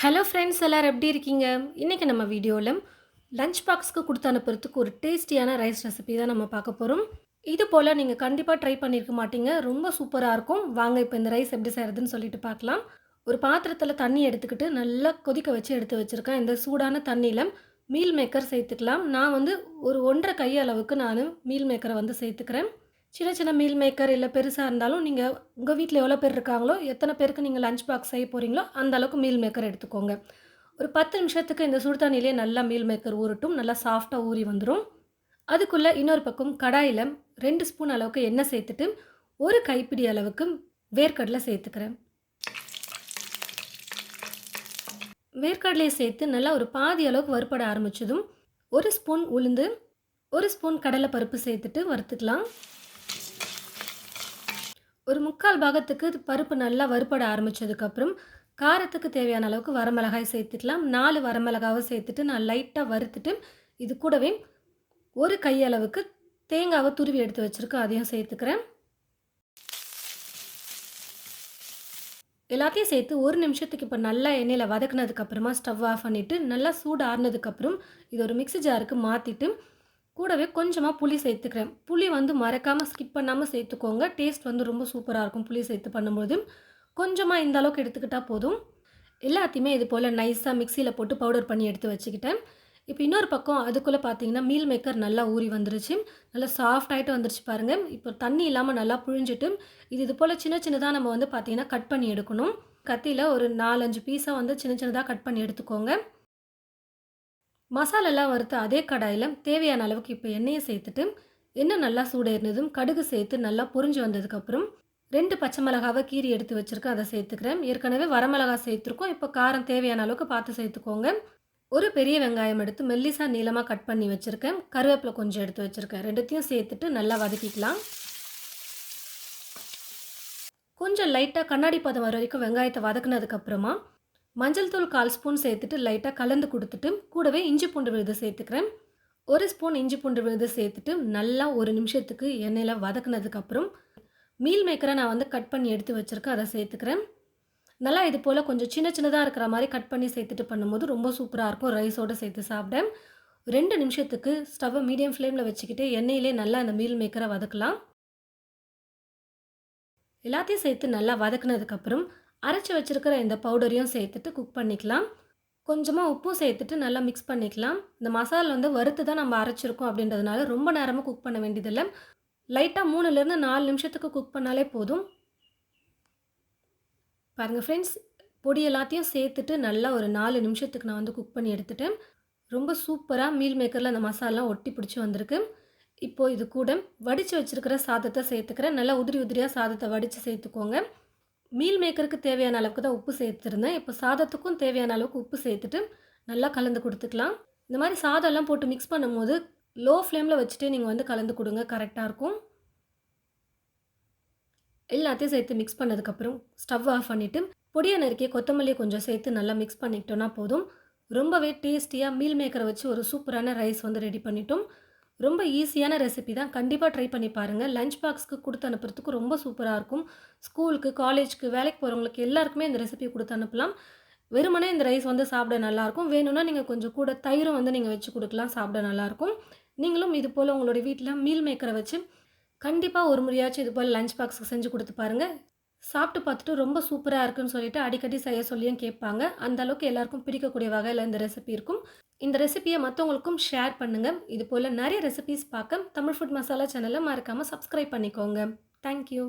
Hello friends எல்லோரும் எப்படி இருக்கீங்க? இன்றைக்கி நம்ம வீடியோவில் லஞ்ச் பாக்ஸ்க்கு கொடுத்து அனுப்புறதுக்கு ஒரு டேஸ்டியான ரைஸ் ரெசிபி தான் நம்ம பார்க்க போகிறோம் இது போல் நீங்கள் கண்டிப்பாக ட்ரை பண்ணியிருக்க மாட்டீங்க. ரொம்ப சூப்பராக இருக்கும். வாங்க இப்போ இந்த ரைஸ் எப்படி செய்கிறதுன்னு சொல்லிட்டு பார்க்கலாம். ஒரு பாத்திரத்தில் தண்ணி எடுத்துக்கிட்டு நல்லா கொதிக்க வச்சு எடுத்து வச்சுருக்கேன். இந்த சூடான தண்ணியில் மீல் மேக்கர் சேர்த்துக்கலாம். நான் வந்து ஒரு ஒன்றரை கை அளவுக்கு நான் மீல் மேக்கரை வந்து சேர்த்துக்கிறேன். சின்ன சின்ன மீல் மேக்கர் இல்லை பெருசாக இருந்தாலும் நீங்கள் உங்கள் வீட்டில் எவ்வளோ பேர் இருக்காங்களோ எத்தனை பேருக்கு நீங்கள் லஞ்ச் பாக்ஸ் செய்ய போகிறீங்களோ அந்த அளவுக்கு மீல் மேக்கர் எடுத்துக்கோங்க. ஒரு பத்து நிமிஷத்துக்கு இந்த சுடுதண்ணிலே நல்லா மீல் மேக்கர் ஊறட்டும் நல்லா சாஃப்டாக ஊறி வந்துடும் அதுக்குள்ளே இன்னொரு பக்கம் கடாயில் ரெண்டு ஸ்பூன் அளவுக்கு எண்ணெய் சேர்த்துட்டு ஒரு கைப்பிடி அளவுக்கு வேர்க்கடலை சேர்த்துக்கிறேன். வேர்க்கடலையை சேர்த்து நல்லா ஒரு பாதி அளவுக்கு வறுப்பட ஆரம்பித்ததும் ஒரு ஸ்பூன் உளுந்து ஒரு ஸ்பூன் கடலை பருப்பு சேர்த்துட்டு வறுத்துக்கலாம். ஒரு முக்கால் பாகத்துக்கு பருப்பு நல்லா வறுப்பட ஆரம்பித்ததுக்கப்புறம் காரத்துக்கு தேவையான அளவுக்கு வரமிளகாய் சேர்த்துக்கலாம். நாலு வரமிளகாவை சேர்த்துட்டு நான் லைட்டாக வறுத்துட்டு இது கூடவே ஒரு கையளவுக்கு தேங்காவை துருவி எடுத்து வச்சுருக்கோம் அதையும் சேர்த்துக்கிறேன். எல்லாத்தையும் சேர்த்து ஒரு நிமிஷத்துக்கு இப்போ நல்லா எண்ணெயில் வதக்குனதுக்கப்புறமா ஸ்டவ் ஆஃப் பண்ணிவிட்டு நல்லா சூடு ஆறுனதுக்கப்புறம் இது ஒரு மிக்ஸி ஜாருக்கு மாற்றிட்டு கூடவே கொஞ்சமாக புளி சேர்த்துக்கிறேன். புளி வந்து மறக்காமல் ஸ்கிப் பண்ணாமல் சேர்த்துக்கோங்க. டேஸ்ட் வந்து ரொம்ப சூப்பராக இருக்கும் புளி சேர்த்து பண்ணும்போது கொஞ்சமாக இந்த அளவுக்கு எடுத்துக்கிட்டால் போதும். எல்லாத்தையுமே இது போல் நைஸாக மிக்சியில் போட்டு பவுடர் பண்ணி எடுத்து வச்சுக்கிட்டேன். இப்போ இன்னொரு பக்கம் அதுக்குள்ளே பார்த்தீங்கன்னா மீல் மேக்கர் நல்லா ஊறி வந்துருச்சு. நல்லா சாஃப்ட் ஆகிட்டு வந்துருச்சு பாருங்கள் இப்போ தண்ணி இல்லாமல் நல்லா புழிஞ்சிட்டு இது இது போல் சின்ன சின்னதாக நம்ம வந்து பார்த்திங்கன்னா கட் பண்ணி எடுக்கணும். கத்தியில் ஒரு நாலஞ்சு பீஸாக வந்து சின்ன சின்னதாக கட் பண்ணி எடுத்துக்கோங்க. மசாலெல்லாம் வறுத்து அதே கடாயில் தேவையான அளவுக்கு இப்போ எண்ணெயை சேர்த்துட்டு எண்ணெய் நல்லா சூடேறினதும் கடுகு சேர்த்து நல்லா பொரிஞ்சு வந்ததுக்கப்புறம் ரெண்டு பச்சை மிளகாவை கீரி எடுத்து வச்சுருக்கேன் அதை சேர்த்துக்கிறேன். ஏற்கனவே வரமிளகா சேர்த்துருக்கோம். இப்போ காரம் தேவையான அளவுக்கு பார்த்து சேர்த்துக்கோங்க. ஒரு பெரிய வெங்காயம் எடுத்து மெல்லிசாக நீளமாக கட் பண்ணி வச்சுருக்கேன். கருவேப்பிலை கொஞ்சம் எடுத்து வச்சுருக்கேன். ரெண்டுத்தையும் சேர்த்துட்டு நல்லா வதக்கிக்கலாம். கொஞ்சம் லைட்டாக கண்ணாடி பதம் வர வரைக்கும் வெங்காயத்தை வதக்குனதுக்கப்புறமா மஞ்சள் தூள் கால் ஸ்பூன் சேர்த்துட்டு லைட்டாக கலந்து கொடுத்துட்டு கூடவே இஞ்சி பூண்டு விழுது சேர்த்துக்கிறேன். ஒரு ஸ்பூன் இஞ்சி பூண்டு விழுது சேர்த்துட்டு நல்லா ஒரு நிமிஷத்துக்கு எண்ணெயில் வதக்குனதுக்கப்புறம் மீல் மேக்கரை நான் வந்து கட் பண்ணி எடுத்து வச்சுருக்கேன் அதை சேர்த்துக்கிறேன். நல்லா இது போல் கொஞ்சம் சின்ன சின்னதாக இருக்கிற மாதிரி கட் பண்ணி சேர்த்துட்டு பண்ணும்போது ரொம்ப சூப்பராக இருக்கும். ரைஸோடு சேர்த்து சாப்பிட்டேன் ரெண்டு நிமிஷத்துக்கு ஸ்டவ்வை மீடியம் ஃப்ளேமில் வச்சுக்கிட்டு எண்ணெயிலே நல்லா அந்த மீல் மேக்கரை வதக்கலாம். எல்லாத்தையும் சேர்த்து நல்லா வதக்குனதுக்கப்புறம் அரைச்சி வச்சுருக்கிற இந்த பவுடரையும் சேர்த்துட்டு குக் பண்ணிக்கலாம். கொஞ்சமாக உப்பும் சேர்த்துட்டு நல்லா மிக்ஸ் பண்ணிக்கலாம். இந்த மசாலா வந்து வறுத்து தான் நம்ம அரைச்சிருக்கோம் அப்படின்றதுனால ரொம்ப நேரமாக குக் பண்ண வேண்டியதில்லை. லைட்டாக மூணுலேருந்து நாலு நிமிஷத்துக்கு குக் பண்ணாலே போதும். பாருங்கள் ஃப்ரெண்ட்ஸ் பொடி எல்லாத்தையும் சேர்த்துட்டு நல்லா ஒரு நாலு நிமிஷத்துக்கு நான் வந்து குக் பண்ணி எடுத்துட்டேன். ரொம்ப சூப்பராக மீல் மேக்கரில் அந்த மசாலாம் ஒட்டி பிடிச்சி வந்திருக்கு. இப்போது இது கூட வடித்து வச்சுருக்கிற சாதத்தை சேர்த்துக்கிறேன். நல்லா உதிரி உதிரியாக சாதத்தை வடித்து சேர்த்துக்கோங்க. மீல் மேக்கருக்கு தேவையான அளவுக்கு தான் உப்பு சேர்த்துருந்தேன். இப்போ சாதத்துக்கும் தேவையான அளவுக்கு உப்பு சேர்த்துட்டு நல்லா கலந்து கொடுத்துக்கலாம். இந்த மாதிரி சாதம்லாம் போட்டு மிக்ஸ் பண்ணும்போது லோ ஃப்ளேமில் வச்சுட்டு நீங்கள் வந்து கலந்து கொடுங்க. கரெக்டாக இருக்கும். எல்லாத்தையும் சேர்த்து மிக்ஸ் பண்ணதுக்கப்புறம் ஸ்டவ் ஆஃப் பண்ணிவிட்டு பொடியை நறுக்கி கொத்தமல்லியை கொஞ்சம் சேர்த்து நல்லா மிக்ஸ் பண்ணிக்கிட்டோன்னா போதும். ரொம்பவே டேஸ்டியாக மீல் மேக்கரை வச்சு ஒரு சூப்பரான ரைஸ் வந்து ரெடி பண்ணிட்டோம். ரொம்ப ஈஸியான ரெசிபி தான். கண்டிப்பாக ட்ரை பண்ணி பாருங்கள் லஞ்ச் பாக்ஸ்க்கு கொடுத்து அனுப்புறதுக்கு ரொம்ப சூப்பராக இருக்கும். ஸ்கூலுக்கு காலேஜ்க்கு வேலைக்கு போகிறவங்களுக்கு எல்லாருக்குமே இந்த ரெசிபி கொடுத்து அனுப்பலாம். வெறுமனே இந்த ரைஸ் வந்து சாப்பிட நல்லாயிருக்கும் வேணும்னா நீங்கள் கொஞ்சம் கூட தயிரும் வந்து நீங்கள் வச்சு கொடுக்கலாம். சாப்பிட நல்லாயிருக்கும் நீங்களும் இது போல் உங்களுடைய வீட்டில் மீல் மேக்கரை வச்சு கண்டிப்பாக ஒரு முறையாச்சும் இது போல் லஞ்ச் பாக்ஸுக்கு செஞ்சு கொடுத்து பாருங்கள் சாப்பிட்டு பார்த்துட்டு ரொம்ப சூப்பராக இருக்குன்னு சொல்லிட்டு அடிக்கடி செய்ய சொல்லியும் கேட்பாங்க. அந்த அளவுக்கு எல்லாருக்கும் பிடிக்கக்கூடிய வகையில் இந்த ரெசிபி இருக்கும். இந்த ரெசிபியை மற்றவங்களுக்கும் ஷேர் பண்ணுங்கள் இது போல் நிறைய ரெசிபிஸ் பார்க்க தமிழ் ஃபுட் மசாலா சேனலை மறக்காமல் சப்ஸ்கிரைப் பண்ணிக்கோங்க. தேங்க்யூ